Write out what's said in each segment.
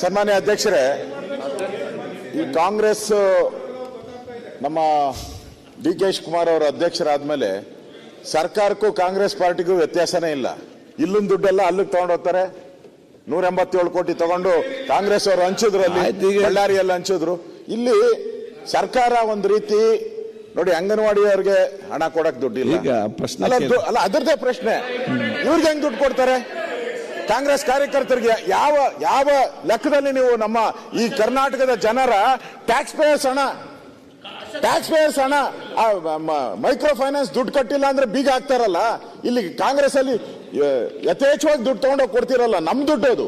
ಸನ್ಮಾನ್ಯ ಅಧ್ಯಕ್ಷರೇ ಈ ಕಾಂಗ್ರೆಸ್ ನಮ್ಮ ಡಿ ಕೆ ಶಿವಕುಮಾರ್ ಅಧ್ಯಕ್ಷರಾದ ಮೇಲೆ ಸರ್ಕಾರಕ್ಕೂ ಕಾಂಗ್ರೆಸ್ ಪಾರ್ಟಿಗೂ ವ್ಯತ್ಯಾಸನೇ ಇಲ್ಲ. ಇಲ್ಲೊಂದು ದುಡ್ಡೆಲ್ಲ ಅಲ್ಲಿಗೆ ತಗೊಂಡು ಹೋಗ್ತಾರೆ. ನೂರ ಎಂಬತ್ತೇಳು ಕೋಟಿ ತಗೊಂಡು ಕಾಂಗ್ರೆಸ್ ಅವರು ಹಂಚಿದ್ರು ಅಲ್ಲಿ ಈಗ- ಬಳ್ಳಾರಿಯಲ್ಲಿ ಹಂಚಿದ್ರು. ಇಲ್ಲಿ ಸರ್ಕಾರ ಒಂದು ರೀತಿ ನೋಡಿ ಅಂಗನವಾಡಿಯವರಿಗೆ ಹಣ ಕೊಡಕ್ ದುಡ್ಡಿಲ್ಲ. ಅಲ್ಲ, ಕೇಳಿ. ಅಲ್ಲ ಅದರದೇ ಪ್ರಶ್ನೆ. ಇವ್ರಿಗೆ ಹೆಂಗ್ ದುಡ್ಡು ಕೊಡ್ತಾರೆ? ಕಾಂಗ್ರೆಸ್ ಕಾರ್ಯಕರ್ತರಿಗೆ ಯಾವ ಯಾವ ಲೆಕ್ಕದಲ್ಲಿ ನೀವು ನಮ್ಮ ಈ ಕರ್ನಾಟಕದ ಜನರ ಟ್ಯಾಕ್ಸ್ ಪೇಯರ್ಸ್ ಹಣ ಟ್ಯಾಕ್ಸ್ ಪೇಯರ್ಸ್ ಹಣ ಮೈಕ್ರೋ ಫೈನಾನ್ಸ್ ದುಡ್ಡು ಕಟ್ಟಿಲ್ಲ ಅಂದ್ರೆ ಬೀಗ ಹಾಕ್ತಾರಲ್ಲ, ಇಲ್ಲಿ ಕಾಂಗ್ರೆಸ್ ಅಲ್ಲಿ ಯಥೇಚ್ಛವಾಗಿ ದುಡ್ಡು ತಗೊಂಡೋಗಿ ಕೊಡ್ತಿರಲ್ಲ, ನಮ್ ದುಡ್ಡು ಅದು.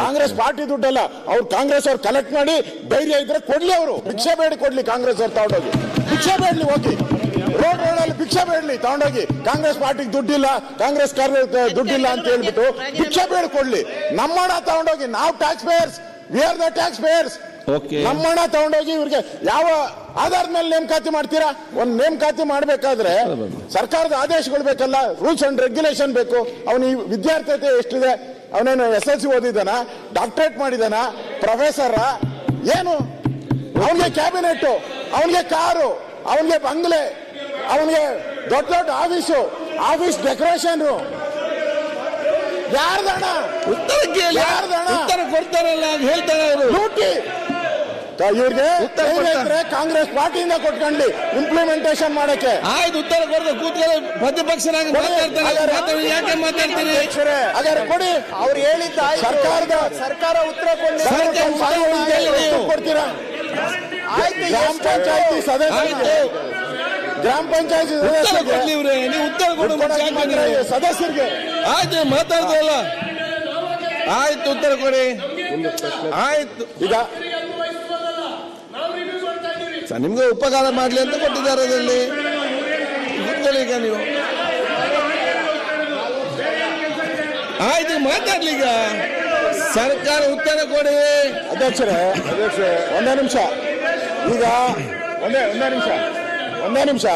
ಕಾಂಗ್ರೆಸ್ ಪಾರ್ಟಿ ದುಡ್ಡಲ್ಲ, ಅವ್ರು ಕಾಂಗ್ರೆಸ್ ಅವ್ರು ಕಲೆಕ್ಟ್ ಮಾಡಿ ಧೈರ್ಯ ಇದ್ರೆ ಕೊಡ್ಲಿ ಅವರು. ಭಿಕ್ಷೆ ಬೇಡಿ ಕೊಡ್ಲಿ ಕಾಂಗ್ರೆಸ್ ಅವ್ರು ತಗೊಂಡೋಗಿ. ಭಿಕ್ಷೆ ಬೇಡಲಿ ಹೋಗಿ. ರೋಡ್ ರೋಡಲ್ಲಿ ಭಿಕ್ಷೆ ಬೇಡಲಿ ತಗೊಂಡೋಗಿ. ಕಾಂಗ್ರೆಸ್ ಪಾರ್ಟಿಗೆ ದುಡ್ಡಿಲ್ಲ ಕಾಂಗ್ರೆಸ್ ಕಾರ್ಯ- ದುಡ್ಡಿಲ್ಲ ಅಂತ ಹೇಳ್ಬಿಟ್ಟು ಭಿಕ್ಷೆ ಬೇಡ ಕೊಡ್ಲಿ. ನಮ್ಮ ಹಣ ತಗೊಂಡೋಗಿ ನಾವು tax payers we are the tax payers ನಮ್ಮಣ್ಣ ನಮ್ಮ ಹಣ ತಗೊಂಡೋಗಿ ಇವ್ರಿಗೆ ಯಾವ ಆಧಾರದ ಮೇಲೆ ನೇಮಕಾತಿ ಮಾಡ್ತೀರಾ? ಒಂದು ನೇಮಕಾತಿ ಮಾಡಬೇಕಾದ್ರೆ ಸರ್ಕಾರದ ಆದೇಶಗಳು ಬೇಕಲ್ಲ ರೂಲ್ಸ್ ಅಂಡ್ ರೆಗ್ಯುಲೇಷನ್ ಬೇಕು. ಅವನ ಈ ವಿದ್ಯಾರ್ಥಿತೆ ಎಷ್ಟಿದೆ? ಅವನೇನು ಎಸ್ ಎಲ್ ಸಿ ಓದಿದಾನ ಡಾಕ್ಟರೇಟ್ ಮಾಡಿದಾನ ಪ್ರೊಫೆಸರ ಏನು? ಅವನಿಗೆ ಕ್ಯಾಬಿನೆಟ್ ಅವನಿಗೆ ಕಾರು ಅವನಿಗೆ ಬಂಗ್ಲೆ. ಅವನಿಗೆ ದೊಡ್ಡ ದೊಡ್ಡ ಆಫೀಸು ಆಫೀಸ್ ಡೆಕೋರೇಷನ್ ಯಾರ್ದಣ ಉತ್ತರ ಕೇಳಿ. ಯಾರ್ದಣ? ಉತ್ತರ ಕೊಡ್ತಾರಲ್ಲ ಅಂತ ಹೇಳ್ತಾರೆ ಅವರು. ಲೂಟಿ. ಇವ್ರಿಗೆ ಕಾಂಗ್ರೆಸ್ ಪಾರ್ಟಿಯಿಂದ ಕೊಟ್ಕೊಂಡ್ಲಿ ಇಂಪ್ಲಿಮೆಂಟೇಷನ್ ಮಾಡಕ್ಕೆ. ಆಯ್ತು ಉತ್ತರ ಕೊಡ್ತಾರೆ ಕೂತ್ಕೊಳ್ಳಿ. ಪ್ರತಿಪಕ್ಷನಾಗಿ ಕೊಡಿ. ಮಾತಾಡ್ತಾರೆ ಯಾಕೆ ಮಾತಾಡ್ತೀರಿ? ಹಾಗಾದ್ರೆ ಕೊಡಿ. ಅವ್ರು ಹೇಳಿದ್ದ. ಸರ್ಕಾರದ ಸರ್ಕಾರ ಉತ್ತರ ಕೊಡ್ಲಿ. ಸರ್ಕಾರ ಉತ್ತರ ಕೊಡ್ತೀರಾ ಆಯ್ತು ಗ್ರಾಮ? ಪಂಚಾಯತಿ ಆಯ್ತು. ಗ್ರಾಮ ಪಂಚಾಯತಿ ಉತ್ತರ ಸದಸ್ಯರಿಗೆ ಕೊಡ್ಲಿ ಇವ್ರೆ ನೀವು ಉತ್ತರ ಕೊಡು? ಸದಸ್ಯರಿಗೆ. ಆಯ್ತು ಮಾತಾಡ್ತಲ್ಲ ಆಯ್ತು ಉತ್ತರ ಕೊಡಿ. ಆಯ್ತು. ಈಗ ನಿಮ್ಗೆ ಉಪಕಾರ ಮಾಡ್ಲಿ ಅಂತ ಕೊಟ್ಟಿದ್ದಾರೆ ಅದರಲ್ಲಿ ಈಗ ನೀವು. ಆಯ್ತು ಮಾತಾಡ್ಲಿ ಈಗ. ಸರ್ಕಾರ ಉತ್ತರ ಕೊಡಿ. ಅಧ್ಯಕ್ಷರೇ ಅಧ್ಯಕ್ಷರೇ ಒಂದೇ ನಿಮಿಷ. ಈಗ ಒಂದೇ ಒಂದೇ ನಿಮಿಷ. ಒಂದೇ ನಿಮಿಷ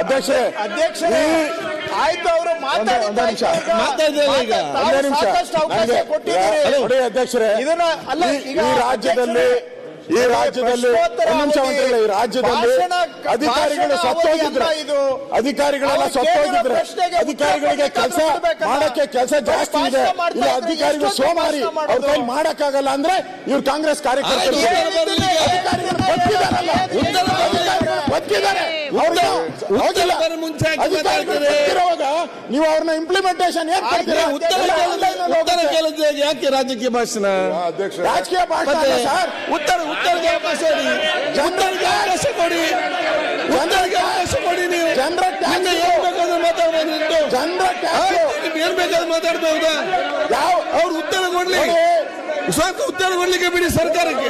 ಅಧ್ಯಕ್ಷ ಅಧ್ಯಕ್ಷ ಈ- ಆಯ್ತು ಅವರು ಒಂದೇ- ಒಂದೇ ನಿಮಿಷ. ಒಂದೇ ನಿಮಿಷ ಸಾಕಷ್ಟು ಅವಕಾಶ ನನಗೆ- ನೋಡಿ ಅಧ್ಯಕ್ಷರೇ ಇದನ್ನ ಅಲ್ಲ ಈ- ಈಗ ಈ ರಾಜ್ಯದಲ್ಲಿ ಈ ರಾಜ್ಯದಲ್ಲಿ ನಿಮಿಷ ಈ ರಾಜ್ಯದಲ್ಲಿ ಅಧಿಕಾರಿಗಳು ಸತ್ತೋಗಿದ್ರೆ ಇದು. ಅಧಿಕಾರಿಗಳೆಲ್ಲ ಸತ್ತೋಗಿದ್ರೆ ಅಧಿಕಾರಿಗಳಿಗೆ ಕೆಲಸ ಮಾಡಕ್ಕೆ ಕೆಲಸ ಜಾಸ್ತಿ ಇದೆ ಇಲ್ಲ ಅಧಿಕಾರಿಗಳು ಸೋಮಾರಿ ಅವ್ರ ಕೈ? ಮಾಡಕ್ಕಾಗಲ್ಲ ಅಂದ್ರೆ ಇವ್ರು ಕಾಂಗ್ರೆಸ್ ಕಾರ್ಯಕರ್ತರು ಮುಂಚೆ ನೀವು ಅವ್ರನ್ನ ಇಂಪ್ಲಿಮೆಂಟೇಷನ್ ಉತ್ತರ ಉತ್ತರ ಯಾಕೆ ರಾಜಕೀಯ ಭಾಷಣ? ರಾಜಕೀಯ ಭಾಷಣ ಉತ್ತರ ಉತ್ತರಕ್ಕೆ ಅವಕಾಶ ಕೊಡಿ. ಉತ್ತರಕ್ಕೆ ಅವಕಾಶ ಕೊಡಿ ಉತ್ತರಕ್ಕೆ ಅವಕಾಶ ಕೊಡಿ ನೀವು. ಜನರ ಟ್ಯಾಕ್ಸ್ ನಿಮ್ಗೆ ಏನ್ ಬೇಕಾದ್ರೂ ಮಾತಾಡ್ಬೋದು ಜನರ ಏನ್ ಬೇಕಾದ್ರೂ ಮಾತಾಡ್ಬಹುದಾ ಯಾವ ಅವ್ರು ಉತ್ತರ ಕೊಡ್ಲಿ. ಸ್ವಲ್ಪ ಉತ್ತರ ಕೊಡ್ಲಿಕ್ಕೆ ಬಿಡಿ ಸರ್ಕಾರಕ್ಕೆ.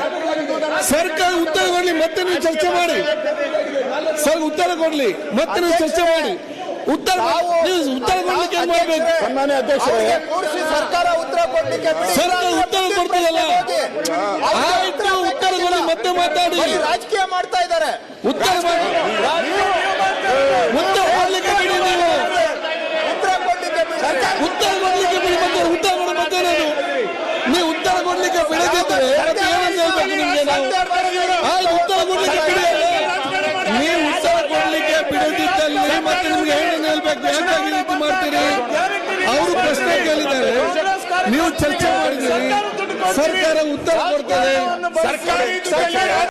ಸರ್ಕಾರ ಉತ್ತರ ಕೊಡ್ಲಿ ಮತ್ತೆ ನೀವು ಚರ್ಚೆ ಮಾಡಿ. ಸರ್ ಉತ್ತರ ಕೊಡ್ಲಿ. ಮತ್ತೆ ನೀವು ಚರ್ಚೆ ಮಾಡಿ. ಉತ್ತರ ಉತ್ತರ ಕೊಡ್ಲಿಕ್ಕೆ ಏನ್ ಮಾಡ್ಬೇಕು? ಸನ್ಮಾನ್ಯ ಅಧ್ಯಕ್ಷರೇ. ಸರ್ಕಾರ ಉತ್ತರ ಕೊಡ್ಲಿಕ್ಕೆ ಬಿಡಿ. ಸರ್ಕಾರ ಉತ್ತರ ಕೊಡ್ತದಲ್ಲ? ಆಯ್ತು ಉತ್ತರ ಕೊಡಿ ಮತ್ತೆ ಮಾತಾಡಿ. ರಾಜಕೀಯ ಮಾಡ್ತಾ ಇದ್ದಾರೆ. ಉತ್ತರ ಮಾಡಿ ಉತ್ತರ ಕೊಡ್ಲಿಕ್ಕೆ ಬಿಡಿ ನೀವು. ಉತ್ತರ ಕೊಡ್ಲಿಕ್ಕೆ ಬಿಡಿ. ಉತ್ತರ ಕೊಡ್ಲಿಕ್ಕೆ ಬಿಡಿ ಮತ್ತೆ ಉತ್ತರ ಕೊಡ ಮತ್ತೆ ನಾನು. ನೀವು ಉತ್ತರ ಕೊಡ್ಲಿಕ್ಕೆ ಬಿಡದಿದ್ರೆ ಮತ್ತೆ ಏನಂತ ಹೇಳ್ಬೇಕು ನಿಮ್ಗೆ ನಾವು? ಆಯ್ತು ಉತ್ತರ ಕೊಡ್ಲಿಕ್ಕೆ ಮತ್ತೆ ನಿಮ್ಗೆ ಏನು ಹೇಳ್ಬೇಕು ಯಾಕಾಗಿ ಮಾಡ್ತೀರಿ? ಅವರು ಪ್ರಶ್ನೆ ಕೇಳಿದ್ದಾರೆ. ನೀವು ಚರ್ಚೆ ಮಾಡಿದ್ದೀರಿ. ಸರ್ಕಾರ ಉತ್ತರ ಕೊಡ್ತದೆ.